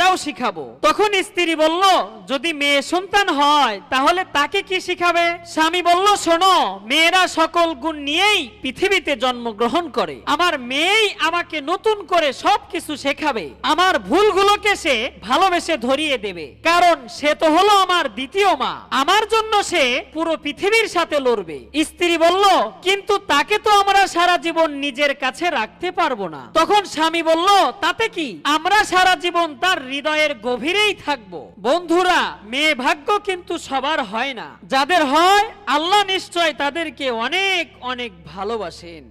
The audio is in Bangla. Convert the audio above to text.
সেটাও শিখাবো। তখন স্ত্রী বলল, যদি মেয়ে সন্তান হয়, তাহলে তাকে কি শিখাবে? স্বামী বলল, শোনো, মেয়েরা সকল গুণ নিয়েই পৃথিবীতে জন্মগ্রহণ করে। আমার মেয়েই আমাকে নতুন করে সবকিছু শেখাবে। আমার ভুলগুলোকে সে ভালোবেসে ধরিয়ে দেবে। কারণ সে তো হলো আমার দ্বিতীয় মা। আমার জন্য সে পুরো পৃথিবীর সাথে লড়বে। স্ত্রী বলল, কিন্তু তাকে তো আমরা সারা জীবন নিজের কাছে রাখতে পারব না। তখন স্বামী বলল, তাতে কি? আমরা সারা জীবন তার হৃদয়ের গভীরেই থাকব। বন্ধুরা, মেয়ে ভাগ্য কিন্তু সবার হয় না। যাদের হয়, আল্লাহ নিশ্চয় তাদেরকে অনেক অনেক ভালোবাসেন।